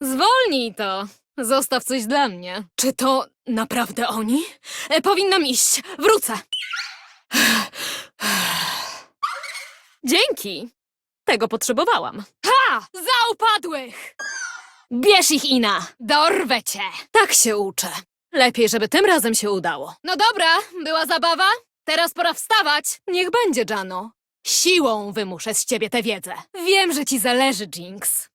Zwolnij to. Zostaw coś dla mnie. Czy to naprawdę oni? E, powinnam iść. Wrócę. Dzięki. Tego potrzebowałam. Ha! Za upadłych! Bierz ich, Ina! Dorwę cię! Tak się uczę. Lepiej, żeby tym razem się udało. No dobra, była zabawa. Teraz pora wstawać. Niech będzie, Jano. Siłą wymuszę z ciebie tę wiedzę. Wiem, że ci zależy, Jinx.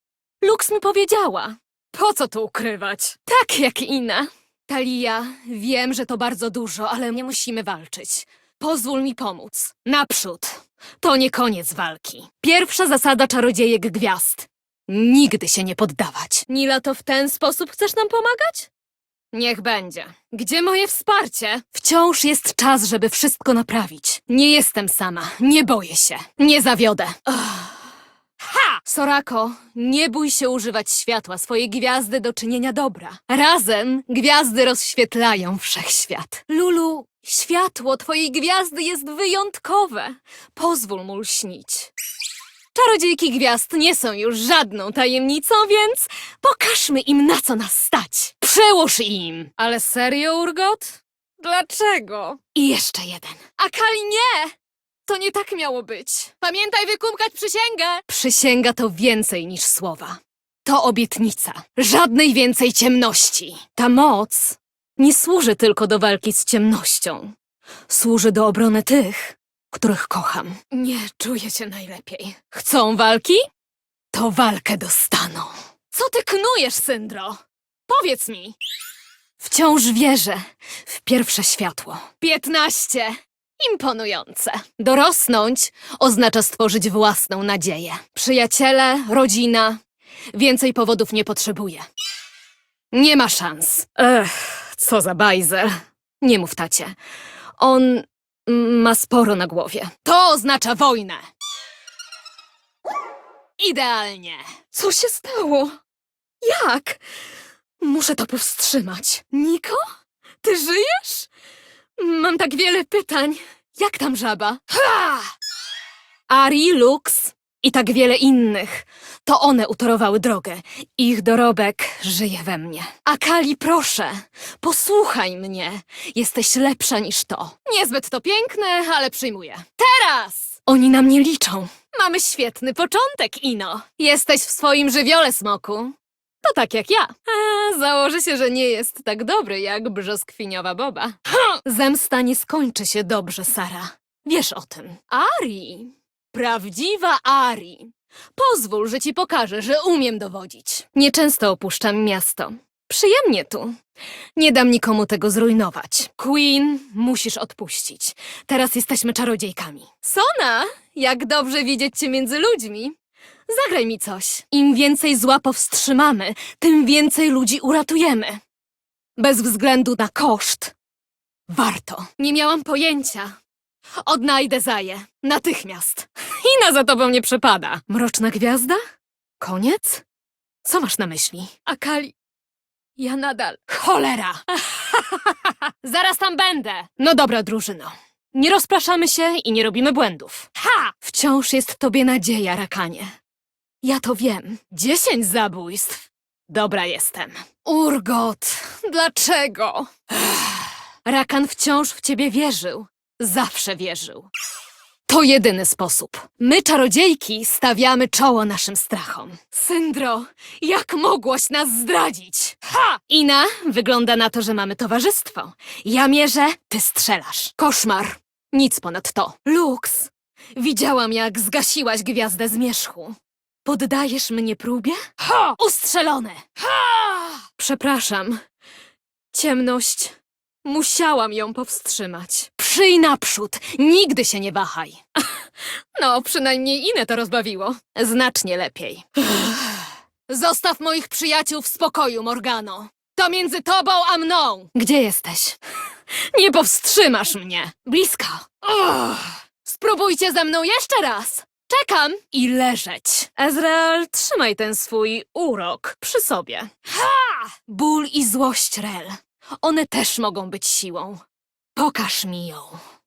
Lux mi powiedziała. Po co tu ukrywać? Tak jak Ina. Talia, wiem, że to bardzo dużo, ale nie musimy walczyć. Pozwól mi pomóc. Naprzód. To nie koniec walki. Pierwsza zasada czarodziejek gwiazd. Nigdy się nie poddawać. Nila, to w ten sposób chcesz nam pomagać? Niech będzie. Gdzie moje wsparcie? Wciąż jest czas, żeby wszystko naprawić. Nie jestem sama. Nie boję się. Nie zawiodę. Ugh. Sorako, nie bój się używać światła swojej gwiazdy do czynienia dobra. Razem gwiazdy rozświetlają wszechświat. Lulu, światło twojej gwiazdy jest wyjątkowe. Pozwól mu lśnić. Czarodziejki gwiazd nie są już żadną tajemnicą, więc pokażmy im, na co nas stać. Przyłóż im! Ale serio, Urgot? Dlaczego? I jeszcze jeden. Akali, nie! To nie tak miało być. Pamiętaj wykumkać przysięgę! Przysięga to więcej niż słowa. To obietnica. Żadnej więcej ciemności. Ta moc nie służy tylko do walki z ciemnością. Służy do obrony tych, których kocham. Nie czuję się najlepiej. Chcą walki? To walkę dostaną. Co ty knujesz, Syndro? Powiedz mi. Wciąż wierzę w pierwsze światło. Piętnaście. Imponujące. Dorosnąć oznacza stworzyć własną nadzieję. Przyjaciele, rodzina. Więcej powodów nie potrzebuję. Nie ma szans. Ech, co za bajzel. Nie mów tacie. On ma sporo na głowie. To oznacza wojnę. Idealnie. Co się stało? Jak? Muszę to powstrzymać. Niko? Ty żyjesz? Mam tak wiele pytań. Jak tam żaba? Ha! Ari, Lux i tak wiele innych. To one utorowały drogę. Ich dorobek żyje we mnie. Akali, proszę, posłuchaj mnie. Jesteś lepsza niż to. Niezbyt to piękne, ale przyjmuję. Teraz! Oni na mnie liczą. Mamy świetny początek, Ino. Jesteś w swoim żywiole, smoku. To tak jak ja. A, założę się, że nie jest tak dobry jak brzoskwiniowa boba. Ha! Zemsta nie skończy się dobrze, Sara. Wiesz o tym. Ari. Prawdziwa Ari. Pozwól, że ci pokażę, że umiem dowodzić. Nieczęsto opuszczam miasto. Przyjemnie tu. Nie dam nikomu tego zrujnować. Queen, musisz odpuścić. Teraz jesteśmy czarodziejkami. Sona, jak dobrze widzieć cię między ludźmi. Zagraj mi coś. Im więcej zła powstrzymamy, tym więcej ludzi uratujemy. Bez względu na koszt. Warto. Nie miałam pojęcia. Odnajdę Zaję. Natychmiast. Ina za tobą nie przepada. Mroczna gwiazda? Koniec? Co masz na myśli? Akali. Ja nadal. Cholera! Zaraz tam będę. No dobra, drużyno. Nie rozpraszamy się i nie robimy błędów. Ha! Wciąż jest tobie nadzieja, Rakanie. Ja to wiem. Dziesięć zabójstw. Dobra jestem. Urgot, dlaczego? Rakan wciąż w ciebie wierzył. Zawsze wierzył. To jedyny sposób. My, czarodziejki, stawiamy czoło naszym strachom. Syndro, jak mogłaś nas zdradzić? Ha! Ina, wygląda na to, że mamy towarzystwo. Ja mierzę, ty strzelasz. Koszmar. Nic ponad to. Lux, widziałam, jak zgasiłaś gwiazdę zmierzchu. Poddajesz mnie próbie? Ha! Ustrzelone! Ha! Przepraszam. Ciemność. Musiałam ją powstrzymać. Przyj naprzód! Nigdy się nie wahaj. No, przynajmniej inne to rozbawiło. Znacznie lepiej. Zostaw moich przyjaciół w spokoju, Morgano. To między tobą a mną. Gdzie jesteś? Nie powstrzymasz mnie. Blisko. Spróbujcie ze mną jeszcze raz. Czekam i leżeć. Ezreal, trzymaj ten swój urok przy sobie. Ha! Ból i złość, Rel. One też mogą być siłą. Pokaż mi ją.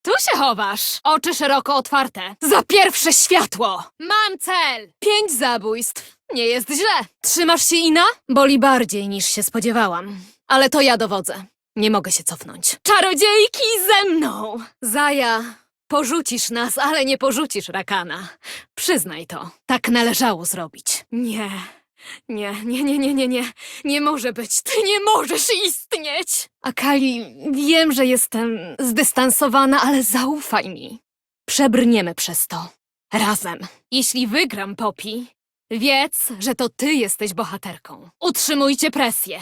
Tu się chowasz. Oczy szeroko otwarte. Za pierwsze światło. Mam cel. Pięć zabójstw. nie jest źle. Trzymasz się Ina? Boli bardziej niż się spodziewałam. Ale to ja dowodzę. Nie mogę się cofnąć. Czarodziejki ze mną! Zaja, porzucisz nas, ale nie porzucisz Rakana. Przyznaj to. Tak należało zrobić. Nie. Nie, nie, nie, nie, nie, nie. Nie może być. Ty nie możesz istnieć. Akali, wiem, że jestem zdystansowana, ale zaufaj mi. Przebrniemy przez to. Razem. Jeśli wygram, Poppy, wiedz, że to ty jesteś bohaterką. Utrzymujcie presję.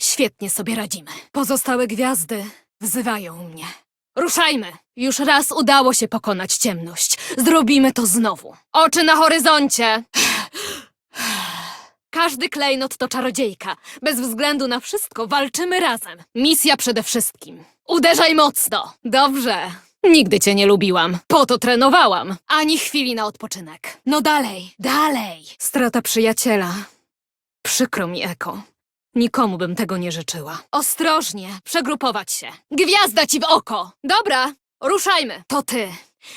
Świetnie sobie radzimy. Pozostałe gwiazdy wzywają mnie. Ruszajmy! Już raz udało się pokonać ciemność. Zrobimy to znowu. Oczy na horyzoncie! Każdy klejnot to czarodziejka. Bez względu na wszystko walczymy razem. Misja przede wszystkim. Uderzaj mocno. Dobrze. Nigdy cię nie lubiłam. Po to trenowałam. Ani chwili na odpoczynek. No dalej, dalej. Strata przyjaciela. Przykro mi, Eko. Nikomu bym tego nie życzyła. Ostrożnie, przegrupować się. Gwiazda ci w oko! Dobra, ruszajmy. To ty.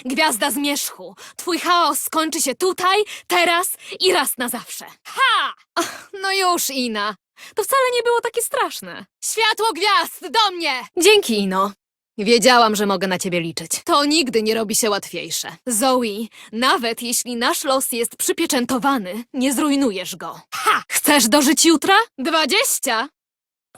Gwiazda zmierzchu. Twój chaos skończy się tutaj, teraz i raz na zawsze. Ha! Ach, no już, Ina. To wcale nie było takie straszne. Światło gwiazd, do mnie! Dzięki, Ino. Wiedziałam, że mogę na ciebie liczyć. To nigdy nie robi się łatwiejsze. Zoe, nawet jeśli nasz los jest przypieczętowany, nie zrujnujesz go. Ha! Chcesz dożyć jutra? Dwadzieścia?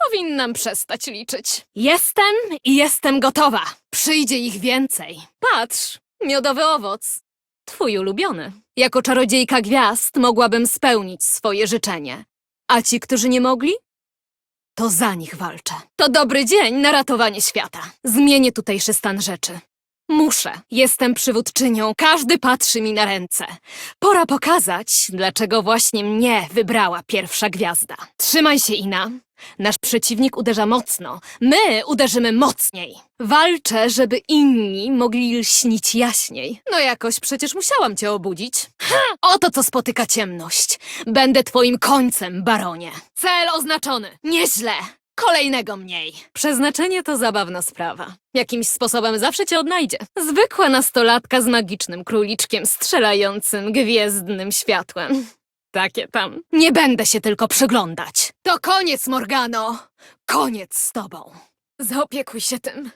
Powinnam przestać liczyć. Jestem i jestem gotowa. Przyjdzie ich więcej. Patrz, miodowy owoc. Twój ulubiony. Jako czarodziejka gwiazd mogłabym spełnić swoje życzenie. A ci, którzy nie mogli? To za nich walczę. To dobry dzień na ratowanie świata. Zmienię tutejszy stan rzeczy. Muszę. Jestem przywódczynią. Każdy patrzy mi na ręce. Pora pokazać, dlaczego właśnie mnie wybrała pierwsza gwiazda. Trzymaj się, Ina. Nasz przeciwnik uderza mocno. My uderzymy mocniej. Walczę, żeby inni mogli lśnić jaśniej. No jakoś przecież musiałam cię obudzić. Ha! Oto co spotyka ciemność. Będę twoim końcem, baronie. Cel oznaczony. Nieźle. Kolejnego mniej. Przeznaczenie to zabawna sprawa. Jakimś sposobem zawsze cię odnajdzie. Zwykła nastolatka z magicznym króliczkiem strzelającym gwiezdnym światłem. Takie tam. Nie będę się tylko przyglądać. To koniec, Morgano. Koniec z tobą. Zaopiekuj się tym.